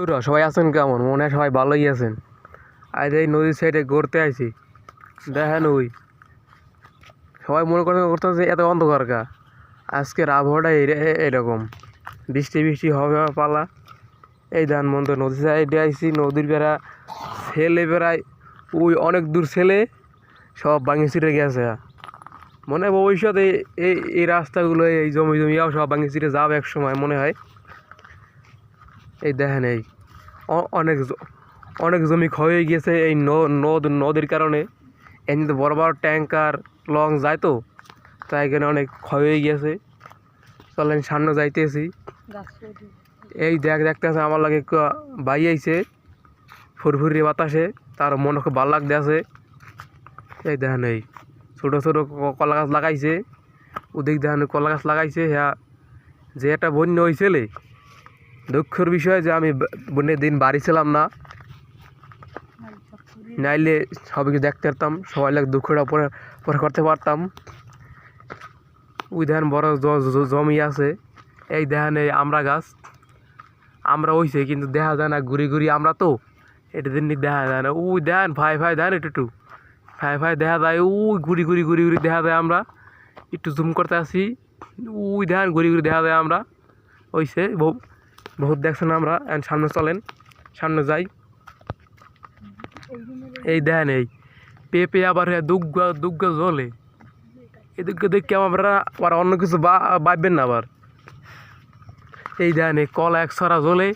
বন্ধুরা, সবাই আছেন কেমন? মনে হয় সবাই ভালোই আছেন। আজ এই নদীর সাইডে ঘুরতে আইছি। দেখেন ওই। সবাই মনে করতে করতেছে এত অন্ধকার কা আজকের আবহাওয়াটা এরকম। বৃষ্টি বৃষ্টি হবে পালা। এই ধান মন্দ নদীর সাইডে আইছি, নদীর বেড়া, ছেলে বেড়ায়, ওই অনেক দূর ছেলে, সব ভাঙি ছিঁড়ে গেছে। মনে হয় ভবিষ্যতে এই এই রাস্তাগুলো, এই জমি জমিয়াও সব ভাঙি ছিঁড়ে যাবে এক সময়, মনে হয়। এই দেখেন এই অনেক অনেক জমি ক্ষয় হয়ে গিয়েছে এই নদ নদীর কারণে। এমনিতে বড় বড় ট্যাঙ্কার লং যায় তো তাই এখানে অনেক ক্ষয় হয়ে গিয়েছে। চলেন সামনে যাইতেছি। এই দেখ দেখতে আছে আমার লাগে একটু বাই আইছে ফুরফুরি বাতাসে তার মনে খুব ভালো লাগতে আছে। এই দেখেন এই ছোটো ছোটো কলা গাছ লাগাইছে। ওদিক দেখেন কলা গাছ লাগাইছে হ্যাঁ। যে একটা বন্য হয়েছিলে দুঃখের বিষয় যে আমি ব- বন্যের দিন বাড়ি ছিলাম না। নাইলে সবাইকে দেখতে পারতাম, সবাই লাগে দুঃখটা পরে পরে করতে পারতাম। ওই দেখেন বড় জমি আছে, এই দেখেন এই আমরা গাছ। আমরা হইছে, কিন্তু দেখা যায় না ঘুরি ঘুরি আমরা তো। এটা দিন দেখা যায় না। ওই দেখেন ভাই ভাই দেখেন একটু একটু। ভাই ভাই দেখা যায়, ওই ঘুরি ঘুরি ঘুরি ঘুরি দেখা যায় আমরা। একটু জুম করতে আসি। ওই দেখেন ঘুরি ঘুরি দেখা যায় আমরা। বহু বহুত দেখছেন আমরা, and সামনে চলেন, সামনে যাই। এই দেখেন এই, পেঁপে আবার দুগ্গা দুগ্গা জলে এদিকে দেখে আমরা আবার অন্য কিছু ভাববেন না আবার। এই দেখেন এই কলা এক ছড়া জলে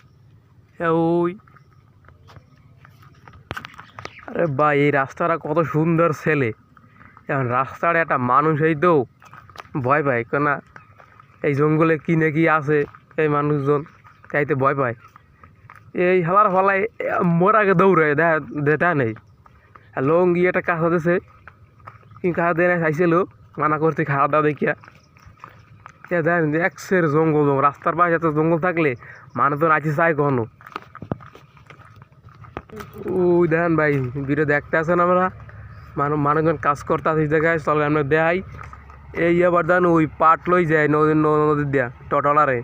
ওই। আরে ভাই, এই রাস্তাটা কত সুন্দর ছেলে। এখন রাস্তার একটা মানুষ, এই তো। ভয় পায় কেন এই জঙ্গলে কি না কি আছে এই মানুষজন। তাইতে ভয় পায়। এই হালার ফলায় মোর আগে দৌড়ে দেখা দেখা নেই। আর গিয়ে একটা কাঁচা দিছে কিন্তু কাঁচা দিয়ে চাইছিল, মানা করতে খাওয়া দাওয়া দেখিয়া দেখেন একসের জঙ্গল জঙ্গল, রাস্তার পাশে এত জঙ্গল থাকলে মানুষজন আছে চাই কখনো? ওই দেখেন ভাই, ভিডিও দেখতে আসেন আমরা। মানুষ মানুষজন কাজ করতে আসে এই জায়গায়, চলে আমরা দেখাই। এই আবার দেন ওই পাট লই যায় নদীর নদীর দিয়া, টটলারে।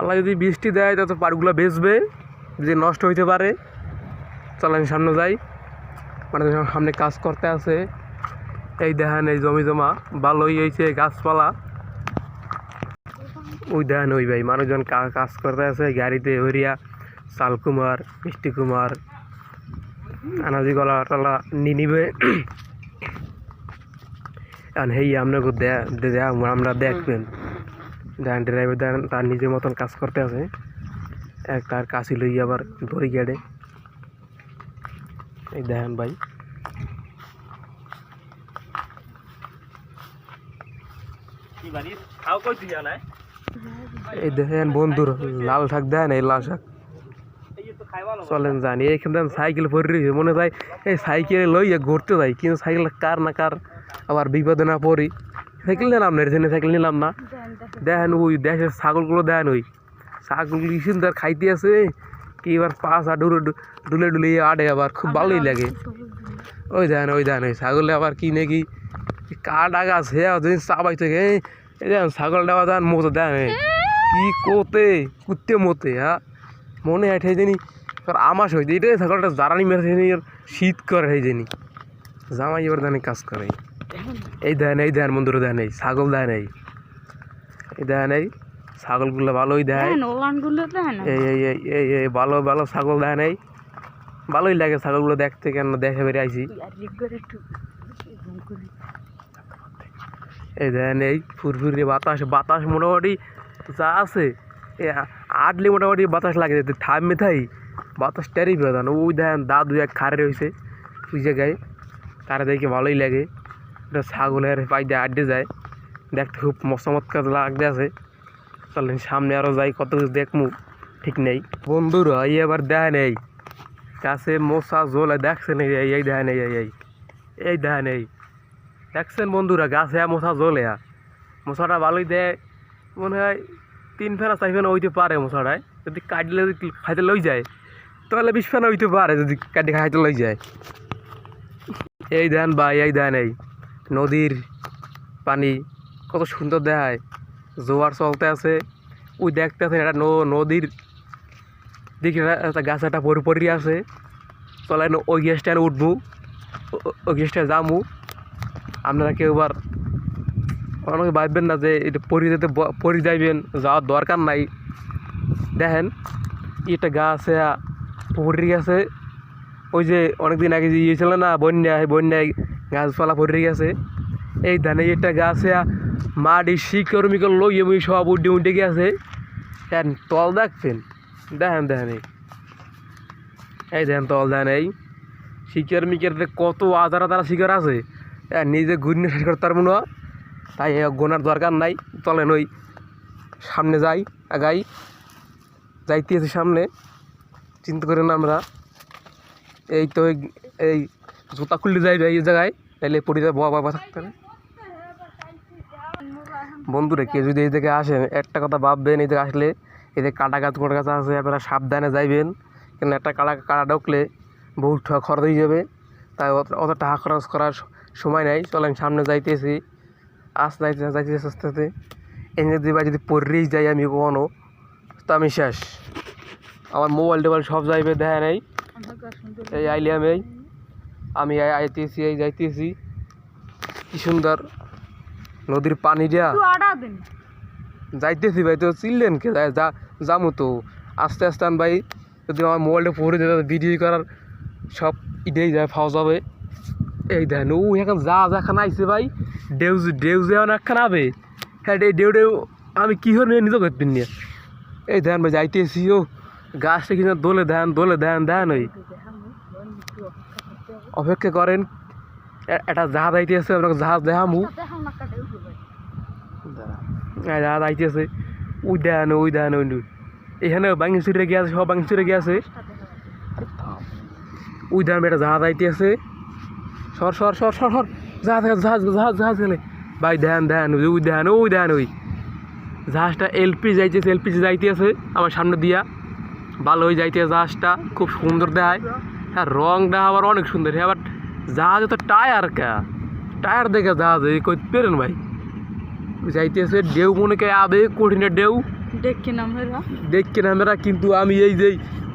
আল্লাহ যদি বৃষ্টি দেয় তত পাটগুলো বেচবে, যে নষ্ট হইতে পারে। চলেন সামনে যাই। মানে সামনে কাজ করতে আছে। এই দেখেন, এই জমি জমা, ভালোই হয়েছে গাছপালা। ওই দেখেন, ওই ভাই মানুষজন কাজ করতে আছে, গাড়িতে হরিয়া শাল কুমার মিষ্টি কুমার আনাজি গলা টলা নিবে। এখন হেই আপনাকে দেখ আমরা দেখবেন। দেখেন ড্রাইভার দেখেন তার নিজের মতন কাজ করতে আছে। এক তার কাশি লই আবার দড়ি গেড়ে। এই দেখেন ভাই। এই দেখেন বন্ধুর লাল শাক দেন এই লাল শাক। চলেন জানি এইখান থেকে সাইকেল পরে রয়েছে মনে হয় এই সাইকেলে লইয়া ঘুরতে যাই কিন্তু সাইকেল কার না কার আবার বিপদে না পড়ি। সাইকেল নিলাম না এখানে সাইকেল নিলাম না। দেখেন ওই দেশের ছাগলগুলো দেখেন ওই। ছাগলগুলি সুন্দর খাইতে আছে কি এবার পাঁচ আর ডুলে ডুলে ডুলে আডে আবার খুব ভালোই লাগে। ওই দেখেন ওই দেখেন ওই ছাগলে আবার কি নাকি? কাঠ আগাছ হে যদি চাবাই থেকে দেখেন ছাগলটা আবার দেখেন মতো দেখেন। কি কোতে কুত্তে মতে হ্যাঁ মনে হয় ঠেই জানি এবার আমাস হইতে এটাই ছাগলটা জ্বালানি মেরে এর শীত করে ঠেই জানি। জামাই এবার জানি কাজ করে। এই দেন এই দেন বন্ধুরা দেন এই। ছাগল দেন এই। এই দেন এই। ছাগলগুলো ভালোই দেয়। এই এই এই ভালো ভালো ছাগল দেয় নাই ভালোই লাগে ছাগলগুলো দেখতে কেন দেখে বেরিয়ে আইছি। এই দেন এই ফুরফুরি বাতাস বাতাস মোটামুটি যা আছে। আটলে মোটামুটি বাতাস লাগে যেতে থামবে থাই বাতাস টেরি বেদান ওই দেখেন দাদু এক খারে রয়েছে ওই জায়গায়। তারা দেখে ভালোই লাগে। এটা ছাগলের পাই দিয়ে আড্ডে যায়। দেখতে খুব চমৎকার লাগতে আছে। চলেন সামনে আরও যাই, কত কিছু দেখমু। ঠিক নেই। বন্ধুরা, এই এবার দেয় নেই। কাছে মশা জোলে দেখছেন এই এই- দেয় নেই, এই এই। এই দেয় নেই। দেখছেন বন্ধুরা, গাছে মশা জ্বলে মশাটা ভালোই দেয়। মনে হয় তিন ফেনা চার ফেনা হইতে পারে মশাটায়। যদি কাটলে খাইতে লই যায়, তাহলে বিশ ফেনা হইতে পারে যদি কাটি খাইতে লই যায়। এই দেন ভাই, এই দেন এই নদীর পানি, কত সুন্দর দেখায়। জোয়ার চলতে আছে। ওই দেখতে আছেন এটা নদীর দিকে একটা গাছ একটা পরি আছে। চলেন ওই গ্যাসটা উঠবো। ওই গ্যাসটা যামু। আপনারা কেউ এবার অনেকে ভাববেন না যে এটা পরি যেতে পরি যাইবেন, যাওয়ার দরকার নাই। দেখেন এটা গাছ পরি গেছে ওই যে অনেকদিন আগে যে ইয়ে ছিল না, বন্যা, এই বন্যায় গাছপালা পড়ে গেছে। এই ধানে এটা গাছে মাটি শিকড় মিকর লইয়ে মুই সব উঠে উঠে গেছে। হ্যাঁ তল দেখছেন? দেখেন দেখেন এই। এই দেখেন তল, দেখেন এই। শিকড় মিকর কত আধার আধার শিকড় আছে। হ্যাঁ নিজে ঘুরিয়ে শেষ করতে পারব না। তাই গোনার দরকার নাই। চলেন ওই সামনে যাই, আগাই। যাইতেছি সামনে। চিন্তা করেন আমরা। এই তো এই- জুতা খুললে যাইবে এই জায়গায় তাহলে পড়ে যাবে বাবা থাকতে বন্ধুরা, কেউ যদি এই দিকে আসেন, একটা কথা ভাববেন, এই আসলে এই যে কাটা গাছ কোটা গাছ আছে, আপনারা সাবধানে যাইবেন। কেন একটা কাটা কাটা ঢুকলে বহু খরচ হয়ে যাবে। তাই অত টাকা খরচ করার সময় নাই। চলেন, সামনে যাইতেছি। আস্তে যাইতে যাইতেছি, আস্তে আস্তে এনে বা যদি পড়েই যাই আমি কখনো, তো আমি শেষ। আমার মোবাইল টোবাইল সব যাইবে দেখা নেই। এই আইলিয়াম এই আমি আই- আইতেছি এই যাইতেছি। কি সুন্দর। নদীর পানি দিয়া। যাইতেছি ভাই তো চিনলেন কে? যা- যামু তো। আস্তে আস্তে আন ভাই যদি আমার মোবাইলটা পড়ে দেবে ভিডিও করার সব ইডেই যায় ফাওয়া যাবে। এই দেখেন ও এখন যা যা খানা আইছে ভাই ডেউ ডেউ যে অনেক খানা আবে হ্যাঁ ডেউ ডেউ আমি কী নিয়ে নিজে করতে নিয়ে এই দেখেন ভাই যাইতেছি ও। গাছটা কিনা দোলে দেন দোলে দেন দেন ওই। অপেক্ষা করেন, এ- একটা জাহাজ আইতেছে আপনাকে জাহাজ দেখামু। জাহাজ আইতেছে ওই দেন ওই দেন, ওই। এখানে বাংচুরে গিয়ে আছে, সব বাংচুরে গিয়ে আছে। ওই দেন একটা জাহাজ আইতেছে সর সর সর সর সর। জাহাজ জাহাজ জাহাজ জাহাজ গেলে ভাই, দেন দেন, ওই দেন ওই দেন, ওই। জাহাজটা এলপি যাইতেছে, এলপিজি যাইতেছে, আমার সামনে দিয়া। ভালো হয়ে যাইতে জাহাজটা খুব সুন্দর দেখায়। হ্যাঁ রংটা আবার অনেক সুন্দর। হ্যাঁ আবার জাহাজে তো টায়ার কা? টায়ার দেখে জাহাজ এই কই পেরেন ভাই? যাইতেছে ডেউ মনে কে আবে কঠিনে ডেউ দেখি না মেরা দেখছেন আমরা কিন্তু আমি এই যে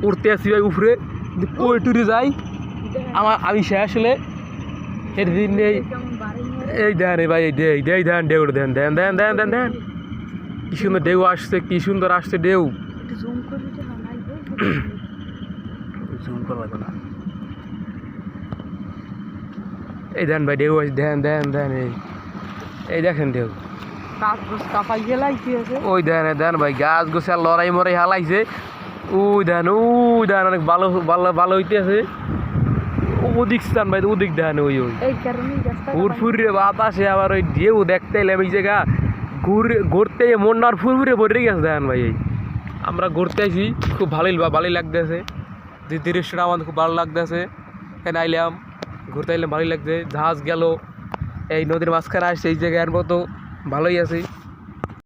উড়তে আসি ভাই উপরে কই টুরে যাই। আমার আমি সে আসলে এর দিন নেই। এই দেন ভাই এই দে এই দেন ডেউ দেন দেন দেন দেন দেন দেন। কি সুন্দর ডেউ আসছে কি সুন্দর আসছে ডেউ জুম করে লাগবে না। এই দেন ভাই আছে দেন দেন দেন এই। এই দেখেন আছে। ওই দেন দেন ভাই গাছ গোছা লড়াই মরাই হালাইছে। ওই দেন ওই দেন অনেক ভালো ভালো ভালো হইতেছে। ওদিক স্থান ভাই ওদিক দেন ওই ওই। ফুরফুরে বাতাসে আবার ওই ঢেউ দেখতে এলাম এই জায়গা। ঘুরে ঘুরতে মন আর ফুরফুরে ভরে গেছে দেন ভাই এই। আমরা ঘুরতে আসি খুব ভালোই ভালোই লাগতেছে। যে দৃশ্যটা আমাদের খুব ভালো লাগতেছে। এখানে আইলাম, ঘুরতে আইলাম, ভালোই লাগছে। জাহাজ গেল, এই নদীর মাঝখানে আসছে, এই জায়গার মতো ভালোই আছে।